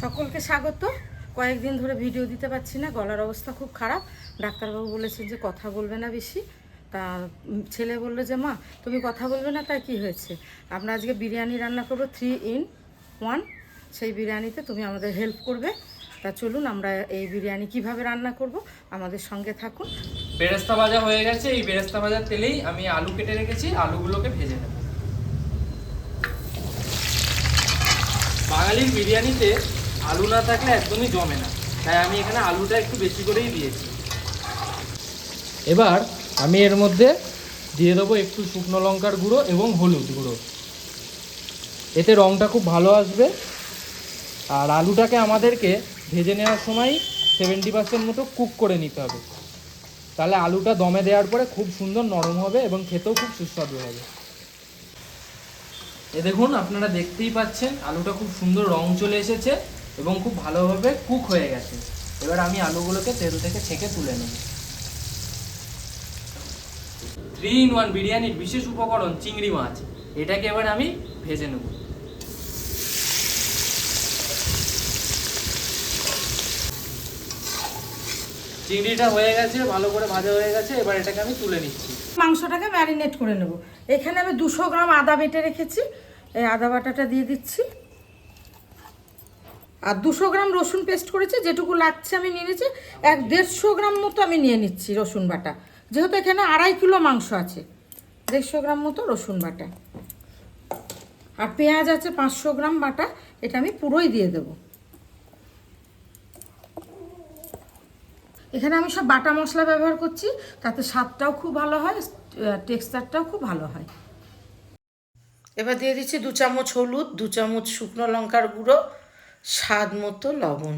সকলকে স্বাগত। কয়েকদিন ধরে ভিডিও দিতে পারছি না, গলার অবস্থা খুব খারাপ। ডাক্তারবাবু বলেছেন যে কথা বলবে না বেশি। তা ছেলে বলল যে, মা, তুমি কথা বলবে না, তাই কি হয়েছে? আমরা আজকে বিরিয়ানি রান্না করব থ্রি ইন ওয়ান সেই বিরিয়ানিতে তুমি আমাদের হেল্প করবে। তা চলুন, আমরা এই বিরিয়ানি কীভাবে রান্না করব, আমাদের সঙ্গে থাকুন। বেরেস্তা ভাজা হয়ে গেছে। এই বেরেস্তা ভাজার তেলেই আমি আলু কেটে রেখেছি, আলুগুলোকে ভেজে নেব। বাঙালির বিরিয়ানিতে আলু না থাকলে একদমই জমে না। তাই আমি এখানে আলুটা একটু বেশি করেই দিয়েছি। এবার আমি এর মধ্যে দিয়ে দেবো একটু শুকনো লঙ্কার গুঁড়ো এবং হলুদ গুঁড়ো। এতে রঙটা খুব ভালো আসবে। আর আলুটাকে আমাদেরকে ভেজে নেওয়ার সময় সেভেন্টি পার্সেন্ট মতো কুক করে নিতে হবে। তাহলে আলুটা দমে দেওয়ার পরে খুব সুন্দর নরম হবে এবং খেতেও খুব সুস্বাদু হবে। এ দেখুন, আপনারা দেখতেই পাচ্ছেন, আলুটা খুব সুন্দর রং চলে এসেছে। এবং খুব ভালোভাবে কুক হয়ে গেছে। এবার আমি আলুগুলোকে তেল থেকে ছেঁকে তুলে নেব। থ্রি ইন ওয়ান বিরিয়ানির বিশেষ উপকরণ চিংড়ি মাছ। এটাকে এবার আমি ভেজে নেব। চিংড়িটা হয়ে গেছে, ভালো করে ভাজা হয়ে গেছে, এবার এটাকে আমি তুলে নিচ্ছি। মাংসটাকে ম্যারিনেট করে নেব। এখানে আমি দুশো গ্রাম আদা বেটে রেখেছি। এই আদা বাটাটা দিয়ে দিচ্ছি। আর দুশো গ্রাম রসুন পেস্ট করেছি, যেটুকু লাগছে আমি নিয়ে নিচ্ছি এক দেড়শো গ্রাম মতো আমি নিয়ে নিচ্ছি রসুন বাটা। যেহেতু এখানে আড়াই কিলো মাংস আছে, দেড়শো গ্রাম মতো রসুন বাটা। আর পেঁয়াজ আছে পাঁচশো গ্রাম বাটা, এটা আমি পুরোই দিয়ে দেবো। এখানে আমি সব বাটা মশলা ব্যবহার করছি, তাতে স্বাদটাও খুব ভালো হয়, টেক্সচারটাও খুব ভালো হয়। এবার দিয়ে দিচ্ছি দু চামচ হলুদ, দু চামচ শুকনো লঙ্কার গুঁড়ো স্বাদ মতো লবণ।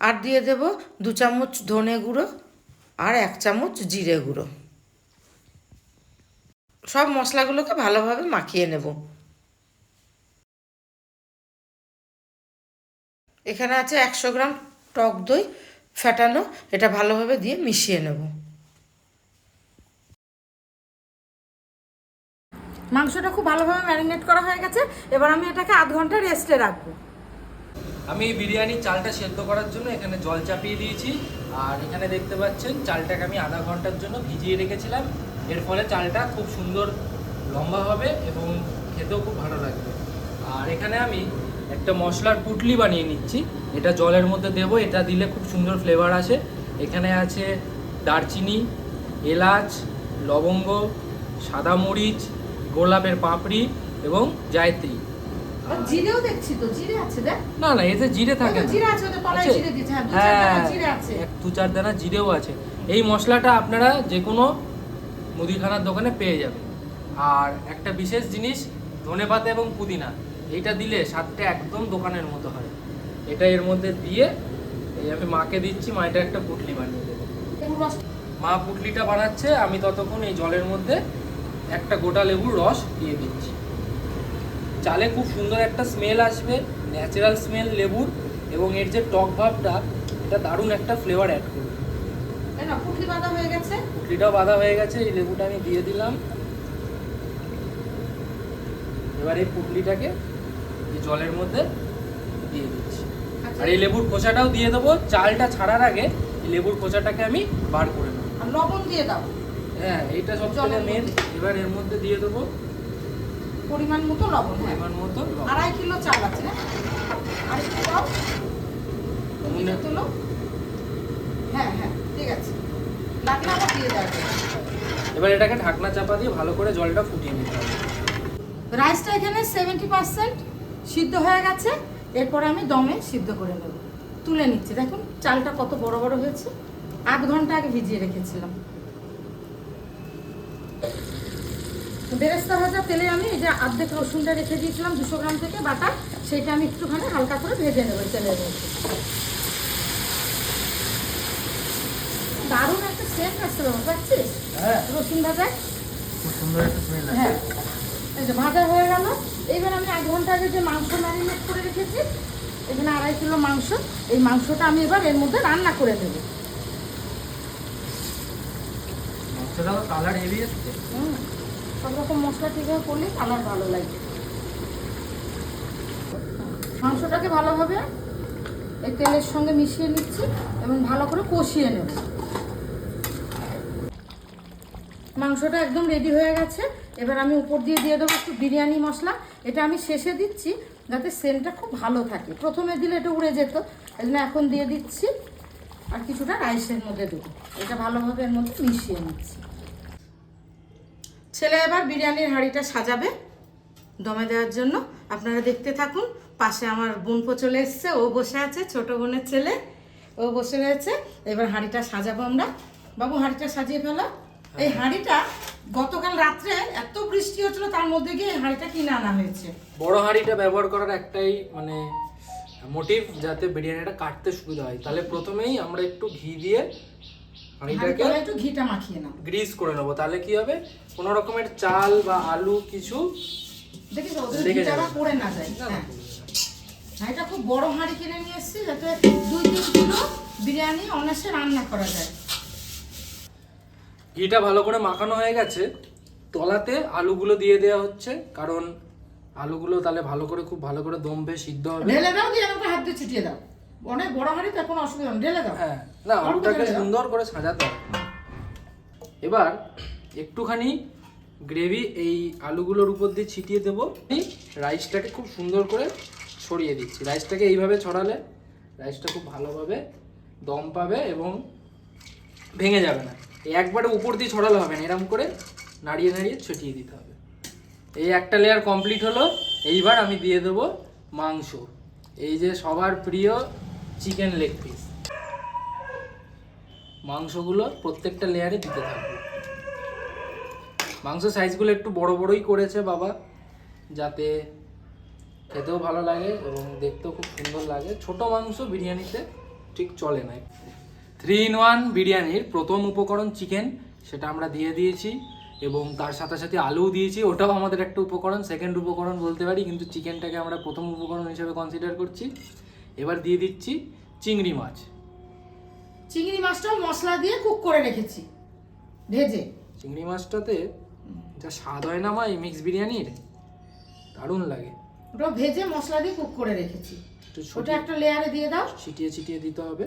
আর দিয়ে দেব দু চামচ ধনে গুঁড়ো আর এক চামচ জিরে গুঁড়ো। সব মশলাগুলোকে ভালোভাবে মাখিয়ে নেব। এখানে আছে একশো গ্রাম টক দই ফেটানো, এটা ভালোভাবে দিয়ে মিশিয়ে নেব। মাংসটা খুব ভালোভাবে ম্যারিনেট করা হয়ে গেছে। এবার আমি এটাকে আধ ঘণ্টা রেস্টে রাখব। আমি বিরিয়ানির চালটা সেদ্ধ করার জন্য এখানে জল চাপিয়ে দিয়েছি। আর এখানে দেখতে পাচ্ছেন, চালটাকে আমি আধা ঘণ্টার জন্য ভিজিয়ে রেখেছিলাম। এর ফলে চালটা খুব সুন্দর লম্বা হবে এবং খেতেও খুব ভালো লাগবে। আর এখানে আমি একটা মশলার পুটলি বানিয়ে নিচ্ছি। এটা জলের মধ্যে দেবো, এটা দিলে খুব সুন্দর ফ্লেভার আসে। এখানে আছে দারচিনি, এলাচ, লবঙ্গ, সাদা মরিচ গোলাপের পাপড়ি এবং জায়ত্রী। জিরেও দেখছি তো জিরে আছে দেখ। না না এতে জিরে থাকে না। জিরে আছে ওদের তলায় জিরে দিয়েছে দু চার দানা হ্যাঁ জিরে আছে। দু চার দানা জিরেও আছে। এই মশলাটা আপনারা যে কোনো মুদিখানার দোকানে পেয়ে যাবেন। আর একটা বিশেষ জিনিস ধনেপাতা এবং পুদিনা। এইটা দিলে স্বাদটা একদম দোকানের মতো হয়। এটা এর মধ্যে দিয়ে এই আমি মাকে দিচ্ছি মা এটা একটা পুটলি বানিয়ে দেবে। মা পুটলিটা বানাচ্ছে আমি ততক্ষণ এই জলের মধ্যে একটা গোটা লেবুর রস দিয়ে দিচ্ছি। চালে খুব সুন্দর একটা স্মেল আসবে ন্যাচারাল স্মেল লেবুর এবং এর যে টক ভাবটা এটা দারুণ একটা ফ্লেভার অ্যাড করবে। পুটলি বাঁধা হয়ে গেছে। পুটলিটাও বাঁধা হয়ে গেছে এই লেবুটা আমি দিয়ে দিলাম। এবার এই পুটলিটাকে এই জলের মধ্যে দিয়ে দিচ্ছি। আচ্ছা। আর এই লেবুর খোসাটাও দিয়ে দেবো চালটা ছাড়ার আগে এই লেবুর খোসাটাকে আমি বার করে নেব। আর লবণ দিয়ে দাও। হ্যাঁ এইটা সব থেকে জলের মেন। এবার এর মধ্যে দিয়ে দেবো পরিমাণ মতো লবণ। পরিমাণ মতো আড়াই কিলো চাল আছে। আর একটু নুনে- তুলো। হ্যাঁ হ্যাঁ ঠিক আছে। লাগলে আবার দিয়ে দেওয়া এবার এটাকে ঢাকনা চাপা দিয়ে ভালো করে জলটা ফুটিয়ে নিতে হবে। রাইসটা এখানে সেভেন্টি পার্সেন্ট সিদ্ধ হয়ে গেছে। এরপর আমি দমে সিদ্ধ করে নেব। তুলে নিচ্ছি। দেখুন চালটা কত বড় বড় হয়েছে। আধ ঘণ্টা আগে ভিজিয়ে রেখেছিলাম। বেরেস্তা ভাজা তেলে আমি এই যে আর্ধেক রসুনটা রেখে দিয়েছিলাম দুশো গ্রাম থেকে বাটা সেইটা আমি একটুখানি হালকা করে ভেজে নেব তেলের মধ্যে। দারুণ একটা সেন্ট আসতে পারব পাচ্ছিস? হ্যাঁ। রসুন ভাজায়? হ্যাঁ। এই যে ভাজা হয়ে গেল। এইবার আমি এক ঘণ্টা আগে যে মাংস ম্যারিনেট করে রেখেছি এখানে আড়াই কিলো মাংস। এই মাংসটা আমি এবার এর মধ্যে রান্না করে নেব। মাংসটাও কালার হেভি সব রকম মশলা ঠিকভাবে করলে কালার ভালো লাগবে মাংসটাকে ভালোভাবে এই তেলের সঙ্গে মিশিয়ে নিচ্ছি এবং ভালো করে কষিয়ে নেব। মাংসটা একদম রেডি হয়ে গেছে। এবার আমি উপর দিয়ে দিয়ে দেবো একটু বিরিয়ানি মশলা। এটা আমি শেষে দিচ্ছি যাতে সেন্টটা খুব ভালো থাকে। প্রথমে দিলে এটা উড়ে যেত, এই জন্য এখন দিয়ে দিচ্ছি। আর কিছুটা রাইসের মধ্যে দেবো। এটা ভালোভাবে এর মধ্যে মিশিয়ে নিচ্ছি। ছেলে এবার বিরিয়ানির হাঁড়িটা সাজাবে দমে দেওয়ার জন্য। আপনারা দেখতে থাকুন পাশে আমার বোনপো চলে এসছে ও বসে আছে ছোট বোনের ছেলে ও বসে রয়েছে। এবার হাঁড়িটা সাজাবো আমরা। বাবু হাঁড়িটা সাজিয়ে ফেলো। এই হাঁড়িটা গতকাল রাত্রে এত বৃষ্টি হচ্ছিল তার মধ্যে গিয়ে হাঁড়িটা কিনে আনা হয়েছে। বড় হাঁড়িটা ব্যবহার করার একটাই মানে মোটিভ যাতে বিরিয়ানিটা কাটতে সুবিধা হয়। তাহলে প্রথমেই আমরা একটু ঘি দিয়ে একটু ঘিটা মাখিয়ে নাও। গ্রিস করে নেব। তাহলে কি হবে? কোনো রকমের চাল বা আলু কিছু দেখিস ওদের লেগে ঘিটা যাবে। আবার পড়ে না যায়। হ্যাঁ। হাঁড়িটা খুব বড় হাঁড়ি কিনে নিয়ে এসেছি যাতে দুই তিন কিলো বিরিয়ানি অনায়াসে রান্না করা যায়। ঘিটা ভালো করে মাখানো হয়ে গেছে। তলাতে আলুগুলো দিয়ে দেওয়া হচ্ছে। কারণ আলুগুলো তাহলে ভালো করে খুব ভালো করে দমবে সিদ্ধ হবে। ঢেলে দাও দিয়ে আমাকে হাত দিয়ে ছিটিয়ে দাও। অনেক বড় হাঁড়ি তো কোনো অসুবিধা নেই। ঢেলে দাও। হ্যাঁ না আলুটাকে সুন্দর করে সাজাতে হবে। এবার একটুখানি গ্রেভি এই আলুগুলোর উপর দিয়ে ছিটিয়ে দেবো। রাইসটাকে খুব সুন্দর করে ছড়িয়ে দিচ্ছি। রাইসটাকে এইভাবে ছড়ালে রাইসটা খুব ভালোভাবে দম পাবে এবং ভেঙে যাবে না। এই একবারে উপর দিয়ে ছড়ালে হবে না এরকম করে নাড়িয়ে নাড়িয়ে ছড়িয়ে দিতে হবে। এই একটা লেয়ার কমপ্লিট হলো। এইবার আমি দিয়ে দেবো মাংস। এই যে সবার প্রিয় চিকেন লেগ পিস মাংসগুলো প্রত্যেকটা লেয়ারে দিতে থাকব। মাংস সাইজগুলো একটু বড় বড়ই করেছে বাবা, যাতে খেতেও ভালো লাগে এবং দেখতেও খুব সুন্দর লাগে। ছোট মাংস বিরিয়ানিতে ঠিক চলে না। থ্রি ইন ওয়ান বিরিয়ানির প্রথম উপকরণ চিকেন সেটা আমরা দিয়ে দিয়েছি এবং তার সাথে সাথে আলুও দিয়েছি। ওটাও আমাদের একটা উপকরণ সেকেন্ড উপকরণ বলতে পারি, কিন্তু চিকেনটাকে আমরা প্রথম উপকরণ হিসেবে কনসিডার করছি। এবার দিয়ে দিচ্ছি চিংড়ি মাছ। চিংড়ি মাছটাও মশলা দিয়ে কুক করে রেখেছি ভেজে। চিংড়ি মাছটাতে যা স্বাদ হয় না মা এই মিক্স বিরিয়ানির? দারুণ লাগে। ওটা ভেজে মশলা দিয়ে কুক করে রেখেছি। একটু ওটা একটা লেয়ারে দিয়ে দাও। ছিটিয়ে ছিটিয়ে দিতে হবে।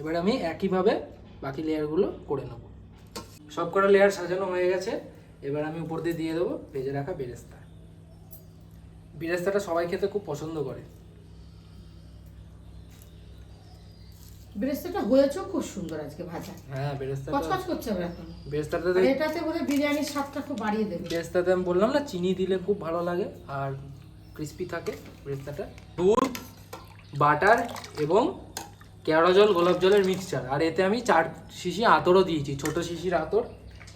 এবার আমি একইভাবে বাকি লেয়ারগুলো করে নেব। সব কটা লেয়ার সাজানো হয়ে গেছে। এবার আমি উপর দিয়ে দিয়ে দেবো ভেজে রাখা বেরেস্তা। বেরেস্তাটা সবাই খেতে খুব পছন্দ করে। ব্রেস্তাটা হয়েছেও খুব সুন্দর আজকে ভাজা। হ্যাঁ বেরেস্তাটা কচকচ করছে এখন। বেরেস্তাটাতে এটাতে বোধহয় বিরিয়ানির স্বাদটা খুব বাড়িয়ে দেবে। বেরেস্তাতে আমি বললাম না চিনি দিলে খুব ভালো লাগে আর ক্রিস্পি থাকে বেরেস্তাটা। দুধ বাটার এবং কেওড়া জল গোলাপ জলের মিক্সচার আর এতে আমি চার শিশি আতরও দিয়েছি ছোট শিশির আতর।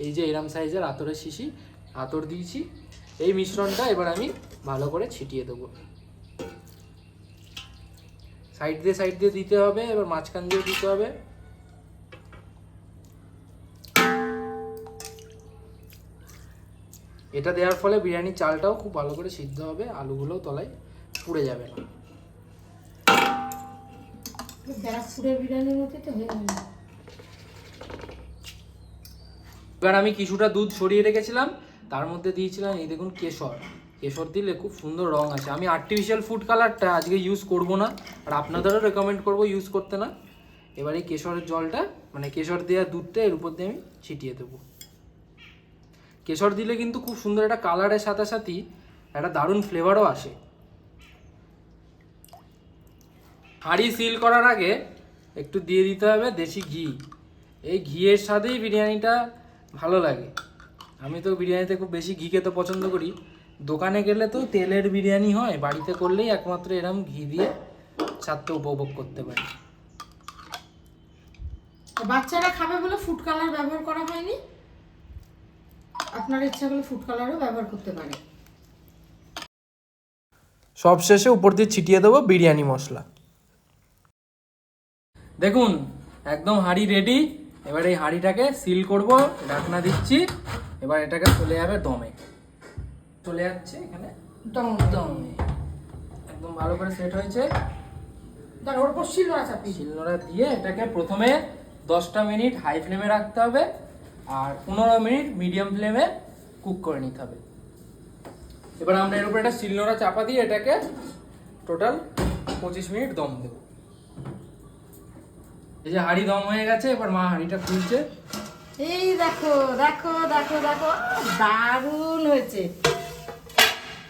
এই যে এরম সাইজের আতরের শিশি, আতর দিয়েছি। এই মিশ্রণটা এবার আমি ভালো করে ছিটিয়ে দেবো। সাইড দিয়ে সাইড দিয়ে দিতে হবে, এবার মাঝখান দিয়ে দিতে হবে। এটা দেওয়ার ফলে বিরিয়ানির চালটাও খুব ভালো করে সিদ্ধ হবে, আলুগুলোও তলায় পুড়ে যাবে না। বিরিয়ানির মধ্যে তো হয়ে গেল এবার আমি কিছুটা দুধ সরিয়ে রেখেছিলাম, তার মধ্যে দিয়েছিলাম এই দেখুন কেশর। কেশর দিলে খুব সুন্দর রং আছে আমি আর্টিফিশিয়াল ফুড কালারটা আজকে ইউজ করব না, আর আপনাদেরও রেকমেন্ড করব ইউজ করতে না। এবার এই কেশরের জলটা মানে কেশর দেওয়া দুধটা এর উপর দিয়ে আমি ছিটিয়ে দেবো। কেশর দিলে কিন্তু খুব সুন্দর একটা কালারের সাথে সাথেই একটা দারুণ ফ্লেভারও আসে। হাঁড়ি সিল করার আগে একটু দিয়ে দিতে হবে দেশি ঘি। এই ঘিয়ের সাথেই বিরিয়ানিটা ভালো লাগে। আমি তো বিরিয়ানিতে খুব বেশি ঘি খেতে পছন্দ করি। দোকানে গেলে তো তেলের বিরিয়ানি হয় বাড়িতে করলেই একমাত্র এরম ঘি দিয়ে স্বাদটা উপভোগ করতে পারি। বাচ্চারা খাবে বলে ফুড কালার ব্যবহার করা হয়নি? আপনার ইচ্ছা করলে ফুড কালারও ব্যবহার করতে পারে। সব শেষে উপর দিয়ে ছিটিয়ে দেবো বিরিয়ানি মশলা। দেখুন একদম হাঁড়ি রেডি এবার এই হাঁড়িটাকে সিল করব ঢাকনা দিচ্ছি এবার এটাকে চলে যাবে দমে। চলে যাচ্ছে এখানে দম দমে। একদম ভালো করে সেট হয়েছে। তার ওর উপর শিলনোড়া দিই। শিলনোড়া দিয়ে এটাকে প্রথমে দশটা মিনিট হাই ফ্লেমে রাখতে হবে আর পনেরো মিনিট মিডিয়াম ফ্লেমে কুক করে নিতে হবে। এবার আমরা এর উপরে একটা শিলনোড়া চাপা দিয়ে এটাকে টোটাল পঁচিশ মিনিট দম দেব। এই যে হাঁড়ি দম হয়ে গেছে এবার মা হাঁড়িটা খুলছে। এই দেখো দেখো দেখো দেখো দারুণ হয়েছে।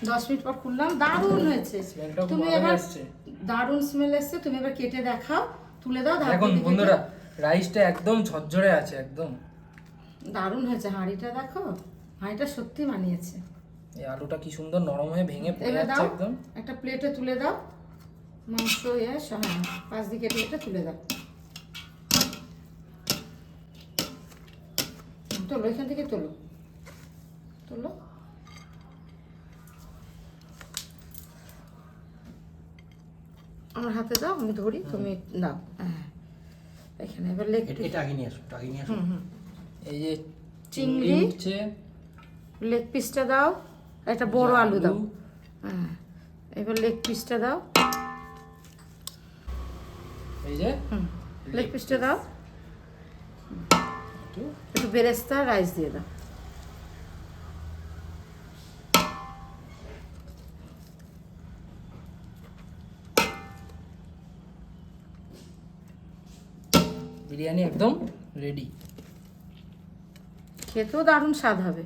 দশ মিনিট পর খুললাম দারুণ হয়েছে। তুমি এবার দারুণ স্মেল এসছে তুমি এবার কেটে দেখাও তুলে দাও এখন বন্ধুরা রাইসটা একদম ঝরঝরে আছে একদম। দারুণ হয়েছে হাঁড়িটা দেখো হাঁড়িটা সত্যি মানিয়েছে। এই আলুটা কি সুন্দর নরম হয়ে ভেঙে পড়ে যাচ্ছে একদম। একটা প্লেটে তুলে দাও মাংস ইয়ে সব হ্যাঁ, পাঁচ দিকে প্লেটে তুলে দাও। তোলো এখান থেকে তোলো। তোলো। আমার হাতে দাও আমি ধরি তুমি দাও। হ্যাঁ। এখানে এবার লেগ এটা আগে নিয়ে আসো আগে নিয়ে আসো। এই যে চিংড়ি। উঠছে লেগ পিসটা দাও একটা বড় আলু দাও। হ্যাঁ। এবার লেগ পিসটা দাও। এই যে হুম। লেগ পিসটা দাও। একটু বেরেস্তা রাইস দিয়ে দাও বিরিয়ানি একদম রেডি খেতেও দারুণ স্বাদ হবে